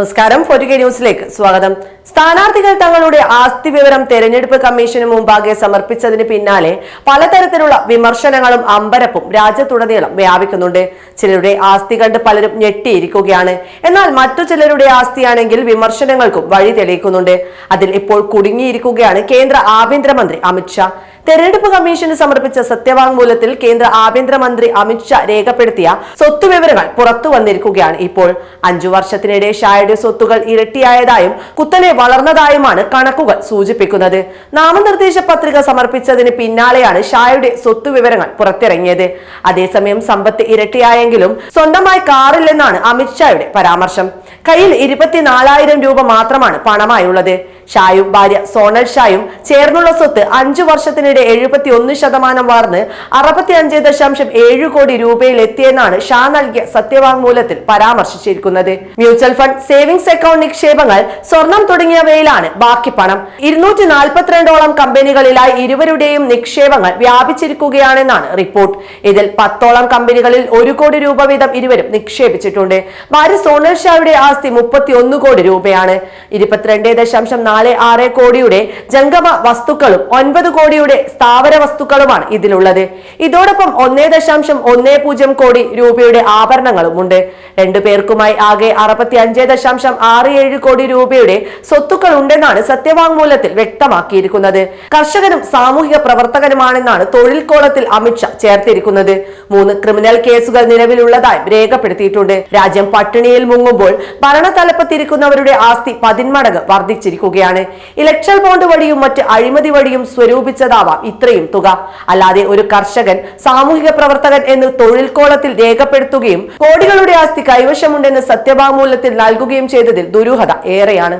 നമസ്കാരം. ഫോർട്ടി ന്യൂസിലേക്ക് സ്വാഗതം. സ്ഥാനാർത്ഥികൾ തങ്ങളുടെ ആസ്തി വിവരം തെരഞ്ഞെടുപ്പ് കമ്മീഷന് മുമ്പാകെ സമർപ്പിച്ചതിന് പിന്നാലെ പലതരത്തിലുള്ള വിമർശനങ്ങളും അമ്പരപ്പും രാജ്യത്തുടനീളം വ്യാപിക്കുന്നുണ്ട്. ചിലരുടെ ആസ്തി കണ്ട് പലരും ഞെട്ടിയിരിക്കുകയാണ്. എന്നാൽ മറ്റു ചിലരുടെ ആസ്തിയാണെങ്കിൽ വിമർശനങ്ങൾക്കും വഴി തെളിയിക്കുന്നുണ്ട്. അതിൽ ഇപ്പോൾ കുടുങ്ങിയിരിക്കുകയാണ് കേന്ദ്ര ആഭ്യന്തരമന്ത്രി അമിത്ഷാ തെരഞ്ഞെടുപ്പ് കമ്മീഷന് സമർപ്പിച്ച സത്യവാങ്മൂലത്തിൽ കേന്ദ്ര ആഭ്യന്തരമന്ത്രി അമിത്ഷാ രേഖപ്പെടുത്തിയ സ്വത്ത് വിവരങ്ങൾ പുറത്തു വന്നിരിക്കുകയാണ്. ഇപ്പോൾ അഞ്ചു വർഷത്തിനിടെ ഷായുടെ സ്വത്തുകൾ ഇരട്ടിയായതായും കുത്തനെ വളർന്നതായുമാണ് കണക്കുകൾ സൂചിപ്പിക്കുന്നത്. നാമനിർദ്ദേശ പത്രിക സമർപ്പിച്ചതിന് പിന്നാലെയാണ് ഷായുടെ സ്വത്ത് വിവരങ്ങൾ പുറത്തിറങ്ങിയത്. അതേസമയം സമ്പത്ത് ഇരട്ടിയായെങ്കിലും സ്വന്തമായി കാറില്ലെന്നാണ് അമിത്ഷായുടെ പരാമർശം. കയ്യിൽ ഇരുപത്തിനാലായിരം രൂപ മാത്രമാണ് പണമായുള്ളത്. ഷായും ഭാര്യ സോണൽ ഷായും ചേർന്നുള്ള സ്വത്ത് അഞ്ചു വർഷത്തിനിടെ എഴുപത്തി ഒന്ന് ശതമാനം വാർന്ന് അറുപത്തി അഞ്ച് ദശാംശം ഏഴ് കോടി രൂപയിൽ എത്തിയെന്നാണ് ഷാ നൽകിയ സത്യവാങ്മൂലത്തിൽ പരാമർശിച്ചിരിക്കുന്നത്. മ്യൂച്വൽ ഫണ്ട് സേവിങ്സ് അക്കൗണ്ട് നിക്ഷേപങ്ങൾ സ്വർണം തുടങ്ങിയവയിലാണ് ബാക്കി പണം. ഇരുന്നൂറ്റി നാൽപ്പത്തിരണ്ടോളം കമ്പനികളിലായി ഇരുവരുടെയും നിക്ഷേപങ്ങൾ വ്യാപിച്ചിരിക്കുകയാണെന്നാണ് റിപ്പോർട്ട്. ഇതിൽ പത്തോളം കമ്പനികളിൽ ഒരു കോടി രൂപ വീതം ഇരുവരും നിക്ഷേപിച്ചിട്ടുണ്ട്. ഭാര്യ സോണൽ ഷായുടെ ആസ്തി മുപ്പത്തി ഒന്ന് കോടി രൂപയാണ്. ഇരുപത്തിരണ്ട് ദശാംശം നാല് ആറ് കോടിയുടെ ജംഗമ വസ്തുക്കളും ഒൻപത് കോടിയുടെ സ്ഥാവര വസ്തുക്കളുമാണ് ഇതിലുള്ളത്. ഇതോടൊപ്പം ഒന്നേ ദശാംശം ഒന്നേ പൂജ്യം കോടി രൂപയുടെ ആഭരണങ്ങളും ഉണ്ട് രണ്ടു പേർക്കുമായി ആകെ അറുപത്തി അഞ്ച് ദശാംശം ആറ് ഏഴ് കോടി രൂപയുടെ സ്വത്തുക്കൾ ഉണ്ടെന്നാണ് സത്യവാങ്മൂലത്തിൽ വ്യക്തമാക്കിയിരിക്കുന്നത്. കർഷകനും സാമൂഹിക പ്രവർത്തകനുമാണെന്നാണ് തൊഴിൽ കോളത്തിൽ അമിത്ഷാ ചേർത്തിരിക്കുന്നത്. മൂന്ന് ക്രിമിനൽ കേസുകൾ നിലവിലുള്ളതായി രേഖപ്പെടുത്തിയിട്ടുണ്ട്. രാജ്യം പട്ടിണിയിൽ മുങ്ങുമ്പോൾ ഭരണതലപ്പത്തിരിക്കുന്നവരുടെ ആസ്തി പതിന്മടങ്ങ് വർദ്ധിച്ചിരിക്കുകയാണ്. ഇലക്ഷൻ ബോണ്ട് വഴിയും മറ്റ് അഴിമതി വഴിയും സ്വരൂപിച്ചതാവാം ഇത്രയും തുക. അല്ലാതെ ഒരു കർഷകൻ സാമൂഹിക പ്രവർത്തകൻ എന്ന് തൊഴിൽ കോളത്തിൽ രേഖപ്പെടുത്തുകയും കോടികളുടെ ആസ്തി കൈവശമുണ്ടെന്ന് സത്യവാങ്മൂലത്തിൽ നൽകുകയും ചെയ്തതിൽ ദുരൂഹത ഏറെയാണ്.